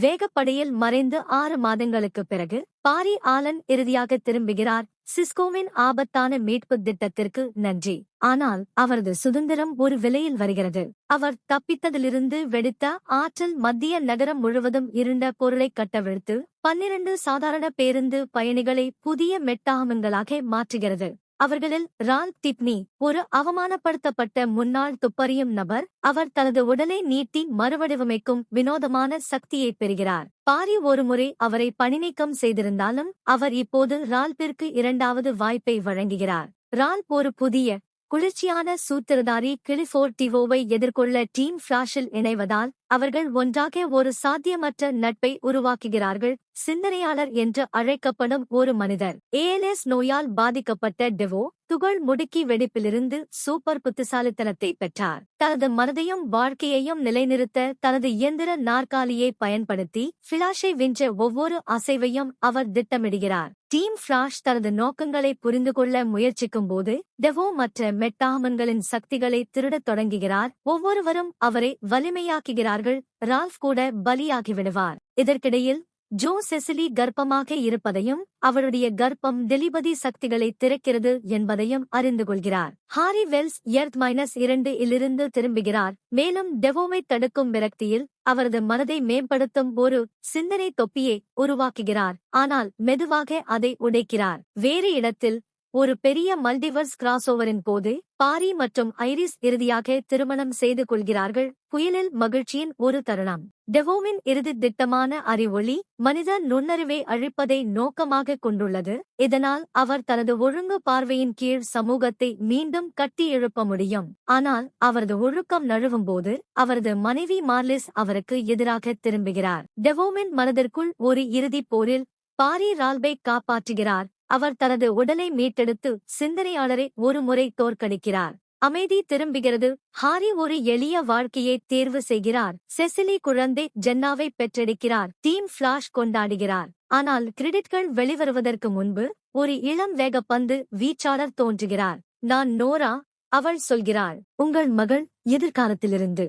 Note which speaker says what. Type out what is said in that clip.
Speaker 1: வேகப்படையில் மறைந்து ஆறு மாதங்களுக்குப் பிறகு பாரி ஆலன் இறுதியாக திரும்புகிறார். சிஸ்கோவின் ஆபத்தான மீட்பு திட்டத்திற்கு நன்றி. ஆனால் அவரது சுதந்திரம் ஒரு விலையில் வருகிறது. அவர் தப்பித்ததிலிருந்து வெடித்த ஆற்றல் மத்திய நகரம் முழுவதும் இருண்ட பொருளை கட்டவிழ்த்து பன்னிரண்டு சாதாரண பேருந்து பயணிகளை புதிய மெட்டாகமங்களாக மாற்றுகிறது. அவர்களில் ரான் திட்னி ஒரு அவமானப்படுத்தப்பட்ட முன்னாள் துப்பறியும் நபர் அவர் தனது உடலை நீட்டி மறுவடிவமைக்கும் வினோதமான சக்தியை பெறுகிறார். பாரி ஒருமுறை அவரை பணிநீக்கம் செய்திருந்தாலும் அவர் இப்போது ரால்பிற்கு இரண்டாவது வாய்ப்பை வழங்குகிறார். ரால்ப் ஒரு புதிய குளிர்ச்சியான சூத்திரதாரி கிளிஃபோர்டிவோவை எதிர்கொள்ள டீம் ஃபிளாஷில் இணைவதால் அவர்கள் ஒன்றாக ஒரு சாத்தியமற்ற நட்பை உருவாக்குகிறார்கள். சிந்தனையாளர் என்று அழைக்கப்படும் ஒரு மனிதர். ஏஎல்எஸ் நோயால் பாதிக்கப்பட்ட டெவோ துகள் முடுக்கி வெடிப்பிலிருந்து சூப்பர் புத்திசாலித்தனத்தை பெற்றார். தனது மனதையும் வாழ்க்கையையும் நிலைநிறுத்த தனது இயந்திர நாற்காலியை பயன்படுத்தி ஃபிளாஷை வென்ற ஒவ்வொரு அசைவையும் அவர் திட்டமிடுகிறார். டீம் ஃபிளாஷ் தனது நோக்கங்களை புரிந்து கொள்ள முயற்சிக்கும் போது டெவோ மற்ற மெட்டாமன்களின் சக்திகளை திருடத் தொடங்குகிறார். ஒவ்வொருவரும் அவரை வலிமையாக்குகிறார்கள். ரால்ஃப் கூட பலியாகிவிடுவார். இதற்கிடையில் ஜோ செசிலி கர்ப்பமாக இருப்பதையும் அவருடைய கர்ப்பம் டெலிபதி சக்திகளை திறக்கிறது என்பதையும் அறிந்து கொள்கிறார். ஹாரி வெல்ஸ் எர்த் மைனஸ் இரண்டு இலிருந்து திரும்புகிறார். மேலும் டெவோவை தடுக்கும் விரக்தியில் அவரது மனதை மேம்படுத்தும் ஒரு சிந்தனை தொப்பியை உருவாக்குகிறார். ஆனால் மெதுவாக அதை உடைக்கிறார். வேறு இடத்தில் ஒரு பெரிய மல்டிவர்ஸ் கிராஸ்ஓவரின் போது பாரி மற்றும் ஐரிஸ் இறுதியாக திருமணம் செய்து கொள்கிறார்கள். புயலில் மகிழ்ச்சியின் ஒரு தருணம். டெவோவின் இறுதி திட்டமான அறிவொளி மனித நுண்ணறிவை அழிப்பதை நோக்கமாக கொண்டுள்ளது. இதனால் அவர் தனது ஒழுங்கு பார்வையின் கீழ் சமூகத்தை மீண்டும் கட்டி எழுப்ப முடியும். ஆனால் அவரது ஒழுக்கம் நழுவும்போது அவரது மனைவி மார்லிஸ் அவருக்கு எதிராக திரும்புகிறார். டெவோவின் மனதிற்குள் ஒரு இறுதிப் போரில் பாரி ரால்பை காப்பாற்றுகிறார். அவர் தனது உடலை மீட்டெடுத்து சிந்தனையாளரை ஒருமுறை தோற்கடிக்கிறார். அமைதி திரும்புகிறது. ஹாரி ஒரு எளிய வாழ்க்கையை தேர்வு செய்கிறார். செசிலி குழந்தை ஜென்னாவை பெற்றெடுக்கிறார். Team flash கொண்டாடுகிறார். ஆனால் கிரெடிட்கள் வெளிவருவதற்கு முன்பு ஒரு இளம் வேகப்பந்து வீச்சாளர் தோன்றுகிறார். நான் நோரா அவள் சொல்கிறாள் உங்கள் மகள் எதிர்காலத்திலிருந்து